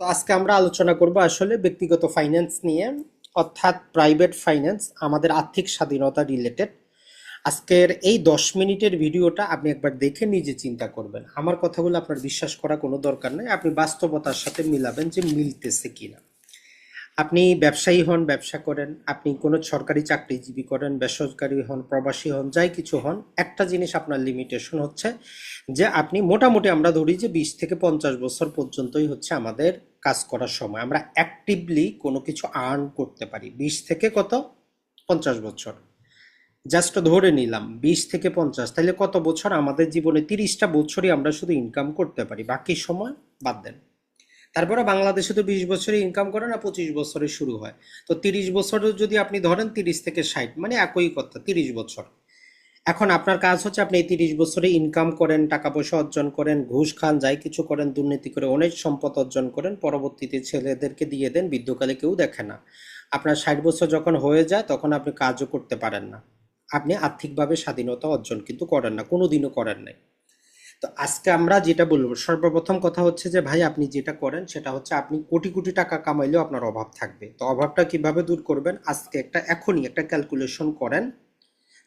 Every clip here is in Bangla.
তো আজকে আমরা আলোচনা করব আসলে ব্যক্তিগত ফাইন্যান্স নিয়ে, অর্থাৎ প্রাইভেট ফাইন্যান্স আমাদের আর্থিক স্বাধীনতা রিলেটেড আজকের এই দশ মিনিটের ভিডিওটা আপনি একবার দেখে নিজে চিন্তা করবেন। আমার কথাগুলো আপনার বিশ্বাস করা কোনো দরকার নেই। আপনি বাস্তবতার সাথে মিলাবেন যে মিলতেছে কিনা। আপনি ব্যবসায়ী হন, ব্যবসা করেন, আপনি কোনো সরকারি চাকরিজীবী করেন, বেসরকারি হন, প্রবাসী হন, যাই কিছু হন, একটা জিনিস আপনার লিমিটেশন হচ্ছে যে আপনি মোটামুটি আমরা ধরি যে বিশ থেকে পঞ্চাশ বছর পর্যন্তই হচ্ছে আমাদের কাজ করার সময়। আমরা অ্যাক্টিভলি কোনো কিছু আর্ন করতে পারি। বিশ থেকে কত? পঞ্চাশ বছর। জাস্ট ধরে নিলাম, বিশ থেকে পঞ্চাশ। তাহলে কত বছর? আমাদের জীবনে তিরিশটা বছরই আমরা শুধু ইনকাম করতে পারি। বাকি সময় বাদ দেন। তারপরে বাংলাদেশে তো বিশ বছরে ইনকাম করে না, পঁচিশ বছরে শুরু হয়। তো তিরিশ বছরের যদি আপনি ধরেন তিরিশ থেকে ষাট মানে একই কথা, তিরিশ বছর। এখন আপনার কাজ হচ্ছে আপনি এই তিরিশ বছরে ইনকাম করেন টাকা পয়সা অর্জন করেন, ঘুষ খান, যাই কিছু করেন, দুর্নীতি করে অনেক সম্পদ অর্জন করেন, পরবর্তীতে ছেলেদেরকে দিয়ে দেন, বৃদ্ধকালে কেউ দেখে না। আপনার ষাট বছর যখন হয়ে যায়, তখন আপনি কাজও করতে পারেন না। আপনি আর্থিকভাবে স্বাধীনতা অর্জন কিন্তু করেন না কোনো দিনও করেন নাই। তো আজকে আমরা যেটা বলব, সর্বপ্রথম কথা হচ্ছে যে, ভাই আপনি যেটা করেন সেটা হচ্ছে আপনি কোটি কোটি টাকা কামাইলেও আপনার অভাব থাকবে। তো অভাবটা কীভাবে দূর করবেন? আজকে একটা এখনই একটা ক্যালকুলেশন করেন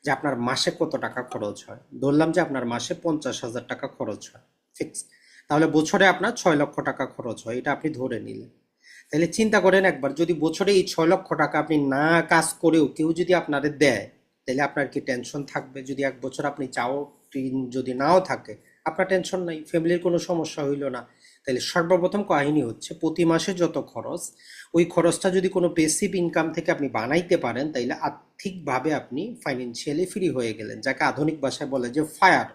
যে আপনার মাসে কত টাকা খরচ হয়। ধরলাম যে আপনার মাসে পঞ্চাশ হাজার টাকা খরচ হয় ফিক্স তাহলে বছরে আপনার ছয় লক্ষ টাকা খরচ হয়, এটা আপনি ধরে নিলেন। তাহলে চিন্তা করেন একবার, যদি বছরে এই ছয় লক্ষ টাকা আপনি না কাজ করেও কেউ যদি আপনাদের দেয়, তাহলে আপনার কি টেনশন থাকবে? যদি এক বছর আপনি চাও টিন যদি নাও থাকে আপনার টেনশন নাই ফ্যামিলির কোনো সমস্যা হইল না। তাহলে সর্বপ্রথম কাহিনী হচ্ছে, প্রতি মাসে যত খরচ, ওই খরচটা যদি কোনো পেসিভ ইনকাম থেকে আপনি বানাইতে পারেন, তাইলে আর্থিকভাবে আপনি ফাইন্যান্সিয়ালি ফ্রি হয়ে গেলেন, যাকে আধুনিক ভাষায় বলে যে fire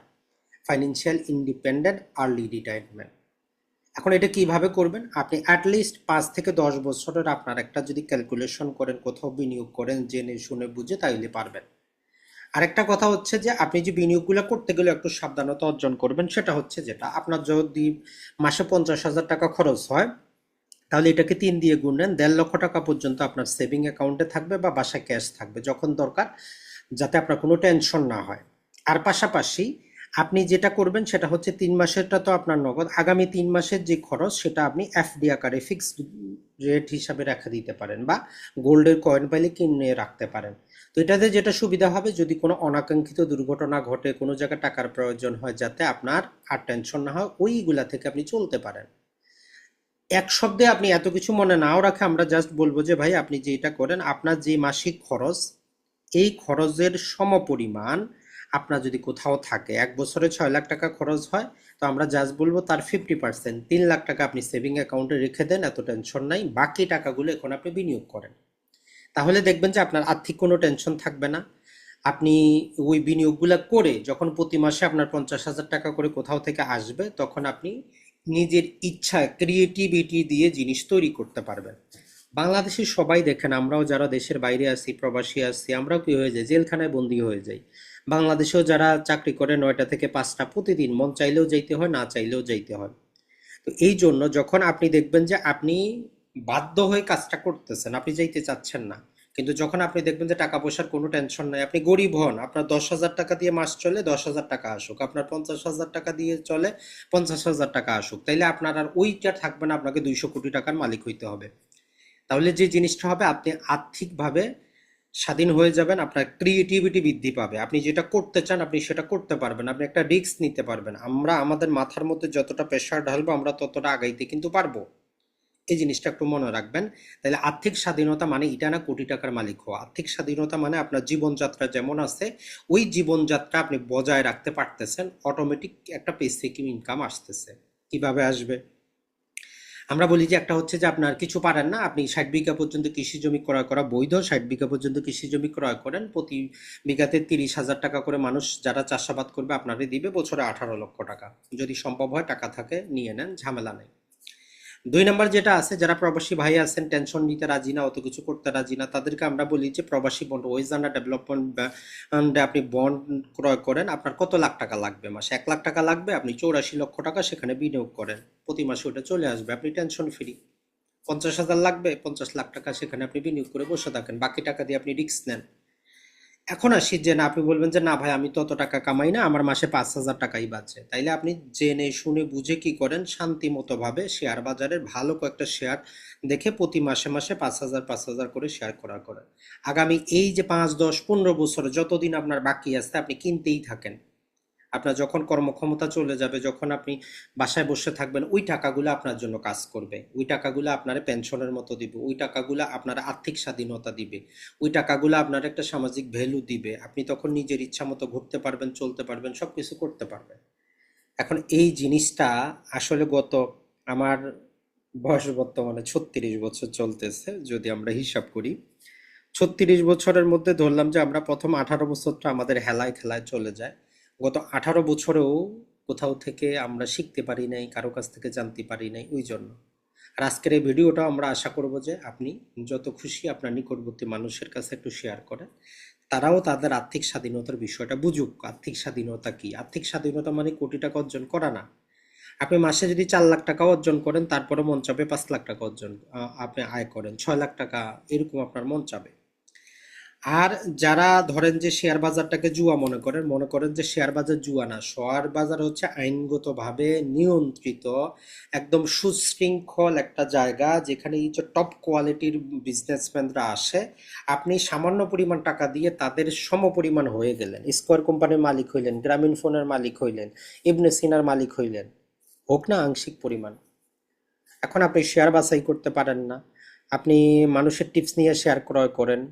financial independent early retirement এখন এটা কীভাবে করবেন? আপনি অ্যাটলিস্ট পাঁচ থেকে দশ বছরের আপনার একটা যদি ক্যালকুলেশন করেন, কোথাও বিনিয়োগ করেন, জেনে শুনে বুঝে তাইলে পারবেন। আরেকটা কথা হচ্ছে যে, আপনি যে বিনিয়োগগুলো করতে গেলে একটু সাবধানতা অর্জন করবেন, সেটা হচ্ছে যেটা, আপনার যদি মাসে পঞ্চাশ হাজার টাকা খরচ হয়, তাহলে এটাকে তিন দিয়ে গুণেন দেড় লক্ষ টাকা পর্যন্ত আপনার সেভিং অ্যাকাউন্টে থাকবে বা বাসায় ক্যাশ থাকবে, যখন দরকার, যাতে আপনার কোনো টেনশন না হয়। আর পাশাপাশি আপনি যেটা করবেন সেটা হচ্ছে তিন মাসেরটা তো আপনার নগদ। আগামী তিন মাসের যে খরচ সেটা আপনি এফডি আকারে ফিক্সড রেট হিসাবে রেখে দিতে পারেন বা গোল্ডের কয়েন পাইলে কিনে রাখতে পারেন। তো এটাতে যেটা সুবিধা হবে, যদি কোনো অনাকাঙ্ক্ষিত দুর্ঘটনা ঘটে, কোনো জায়গায় টাকার প্রয়োজন হয়, যাতে আপনার আর টেনশন না হয়, ওইগুলা থেকে আপনি চলতে পারেন। এক শব্দে আপনি এত কিছু মনে নাও রাখে, আমরা জাস্ট বলব যে, ভাই, আপনি যেটা করেন, আপনার যে মাসিক খরচ, এই খরচের সমপরিমাণ আপনার যদি কোথাও থাকে, এক বছরে ছয় লাখ টাকা খরচ হয়, তো আমরা জাস্ট বলব তার ফিফটি পার্সেন্ট তিন লাখ টাকা আপনি সেভিং অ্যাকাউন্টে রেখে দেন, এত টেনশন নাই, বাকি টাকাগুলো এখন আপনি বিনিয়োগ করেন। তাহলে দেখবেন যে আপনার আর্থিক কোনো টেনশন থাকবে না। আপনি ওই বিনিয়োগগুলো করে যখন প্রতি মাসে আপনার পঞ্চাশ হাজার টাকা করে কোথাও থেকে আসবে, তখন আপনি নিজের ইচ্ছা ক্রিয়েটিভিটি দিয়ে জিনিস তৈরি করতে পারবেন। বাংলাদেশের সবাই দেখেন, আমরাও যারা দেশের বাইরে আছি, প্রবাসী আছি, আমরাও কি হয়ে যাই? জেলখানায় বন্দী হয়ে যাই। বাংলাদেশেও যারা চাকরি করে নয়টা থেকে পাঁচটা প্রতিদিন, মন চাইলেও যাইতে হয়, না চাইলেও যাইতে হয়। তো এই জন্য যখন আপনি দেখবেন যে আপনি বাধ্য হয়ে কাজটা করতেছেন, আপনি যাইতে চাচ্ছেন না, কিন্তু যখন আপনি দেখবেন যে টাকা পয়সার কোনো টেনশন নাই, আপনি গরিব হন, আপনার দশ হাজার টাকা দিয়ে মাস চলে, দশ হাজার টাকা আসুক, আপনার পঞ্চাশ হাজার টাকা দিয়ে চলে, পঞ্চাশ হাজার টাকা আসুক, তাইলে আপনার আর ওইটা থাকবে না, আপনাকে দুইশো কোটি টাকার মালিক হইতে হবে। তাহলে যে জিনিসটা হবে, আপনি আর্থিকভাবে স্বাধীন হয়ে যাবেন, আপনার ক্রিয়েটিভিটি বৃদ্ধি পাবে। আপনি যেটা করতে চান, আপনি সেটা করতে পারবেন, আপনি একটা রিস্ক নিতে পারবেন। আমরা, আমাদের মাথার মধ্যে যতটা প্রেশার ঢালবো, আমরা ততটা আগাইতে কিন্তু পারব। এই জিনিসটা একটু মনে রাখবেন। তাহলে আর্থিক স্বাধীনতা মানে এটা না কোটি টাকার মালিক হওয়া। আর্থিক স্বাধীনতা মানে আপনার জীবনযাত্রা যেমন আছে, ওই জীবনযাত্রা আপনি বজায় রাখতে পারতেছেন অটোমেটিক একটা পেসিক ইনকাম আসতেছে। কীভাবে আসবে? আমরা বলি যে একটা হচ্ছে যে আপনার কিছু পারেন না, আপনি ষাট বিঘা পর্যন্ত কৃষি জমি ক্রয় করা বৈধ, ষাট বিঘা পর্যন্ত কৃষি জমি ক্রয় করেন, প্রতি বিঘাতে তিরিশ হাজার টাকা করে মানুষ যারা চাষাবাদ করবে আপনারে দিবে, বছরে আঠারো লক্ষ টাকা। যদি সম্ভব হয় টাকা থাকে, নিয়ে নেন, ঝামেলা নেই। দুই নাম্বার যেটা আছে, যারা প্রবাসী ভাই আছেন টেনশন নিতে রাজি না, অত কিছু করতে রাজি না, তাদেরকে আমরা বলি যে প্রবাসী বন্ড ওয়েজান্ডা ডেভেলপমেন্ট আপনি বন্ড ক্রয় করেন, আপনার কত লাখ টাকা লাগবে? মাসে এক লাখ টাকা লাগবে, আপনি চৌরাশি লক্ষ টাকা সেখানে বিনিয়োগ করেন। প্রতি মাসে ওটা চলে আসবে, আপনি টেনশন ফ্রি পঞ্চাশ হাজার লাগবে, পঞ্চাশ লাখ টাকা সেখানে আপনি বিনিয়োগ করে বসে থাকেন, বাকি টাকা দিয়ে আপনি রিস্ক নেন। এখন আসি যে না, আপনি বলবেন যে, না ভাই, আমি তত টাকা কামাই না, আমার মাসে পাঁচ হাজার টাকাই বাঁচে। তাইলে আপনি জেনে শুনে বুঝে কি করেন? শান্তি মতোভাবে শেয়ার বাজারের ভালো কয়েকটা শেয়ার দেখে প্রতি মাসে মাসে পাঁচ হাজার পাঁচ হাজার করে শেয়ার করা করেন। আগামী এই যে পাঁচ, দশ, পনেরো বছর যতদিন আপনার বাকি আসতে আপনি কিনতেই থাকেন। আপনার যখন কর্মক্ষমতা চলে যাবে, যখন আপনি বাসায় বসে থাকবেন, ওই টাকাগুলো আপনার জন্য কাজ করবে। ওই টাকাগুলো আপনার পেনশনের মতো দিবে, ওই টাকাগুলো আপনার আর্থিক স্বাধীনতা দিবে, ওই টাকাগুলো আপনার একটা সামাজিক ভ্যালু দিবে। আপনি তখন নিজের ইচ্ছা মতো ঘুরতে পারবেন, চলতে পারবেন সব কিছু করতে পারবেন। এখন এই জিনিসটা আসলে গত আমার বয়স বর্তমানে ছত্রিশ বছর চলতেছে, যদি আমরা হিসাব করি। ছত্রিশ বছরের মধ্যে ধরলাম যে আমরা প্রথম আঠারো বছরটা আমাদের হেলায় খেলায় চলে যায়। গত আঠারো বছরেও কোথাও থেকে আমরা শিখতে পারি নাই, কারও কাছ থেকে জানতে পারি নাই, ওই জন্য। আর আজকের এই ভিডিওটা আমরা আশা করব যে আপনি যত খুশি আপনার নিকটবর্তী মানুষের কাছে একটু শেয়ার করেন। তারাও তাদের আর্থিক স্বাধীনতার বিষয়টা বুঝুক। আর্থিক স্বাধীনতা কি? আর্থিক স্বাধীনতা মানে কোটি টাকা অর্জন করা না। আপনি মাসে যদি চার লাখ টাকা অর্জন করেন তারপরে মন চাবে পাঁচ লাখ টাকা অর্জন আপনি আয় করেন, ছয় লাখ টাকা, এরকম আপনার মন চাবে। আর যারা ধরেন যে শেয়ার বাজারটাকে জুয়া মনে করেন মনে করেন যে শেয়ার বাজার জুয়া না শেয়ার বাজার হচ্ছে আইনগতভাবে নিয়ন্ত্রিত একদম সুশৃঙ্খল একটা জায়গা যেখানে এই যে টপ কোয়ালিটির বিজনেসম্যানরা আসে, আপনি সামান্য পরিমাণ টাকা দিয়ে তাদের সমপরিমাণ হয়ে গেলেন। স্কোয়ার কোম্পানির মালিক হইলেন, গ্রামীণ ফোনের মালিক হইলেন ইবনে সিনার মালিক হইলেন, হোক না আংশিক পরিমাণ। এখন আপনি শেয়ার বাছাই করতে পারেন না, আপনি মানুষের টিপস নিয়ে শেয়ার ক্রয় করেন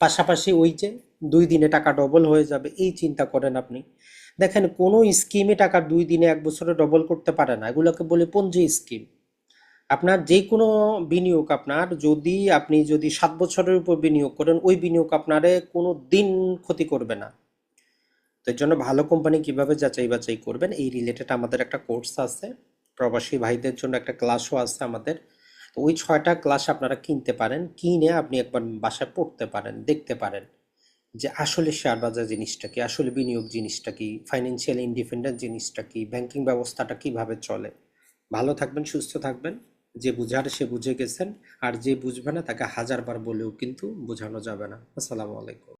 পাশাপাশি ওই যে দুই দিনে টাকা ডবল হয়ে যাবে, এই চিন্তা করেন আপনি। দেখেন, কোনো স্কিমে টাকা দুই দিনে এক বছরে ডবল করতে পারে না। এগুলোকে বলে পঞ্জি স্কিম আপনার যে কোনো বিনিয়োগ আপনার, যদি আপনি যদি সাত বছরের উপর বিনিয়োগ করেন, ওই বিনিয়োগ আপনারে কোনো দিন ক্ষতি করবে না। তো এর জন্য ভালো কোম্পানি কীভাবে যাচাই বাছাই করবেন, এই রিলেটেড আমাদের একটা কোর্স আছে। প্রবাসী ভাইদের জন্য একটা ক্লাসও আছে আমাদের। তো ওই ছয়টা ক্লাস আপনারা কিনতে পারেন, কিনে আপনি একবার বাসায় পড়তে পারেন, দেখতে পারেন যে আসলে শেয়ার বাজার জিনিসটা কি, আসলে বিনিয়োগ জিনিসটা কি ফাইন্যান্সিয়াল ইন্ডিপেন্ডেন্ট জিনিসটা কি ব্যাংকিং ব্যবস্থাটা কীভাবে চলে। ভালো থাকবেন, সুস্থ থাকবেন, যে বুঝার সে বুঝে গেছেন, আর যে বুঝবে না তাকে হাজারবার বলেও কিন্তু বোঝানো যাবে না। আসসালামু আলাইকুম।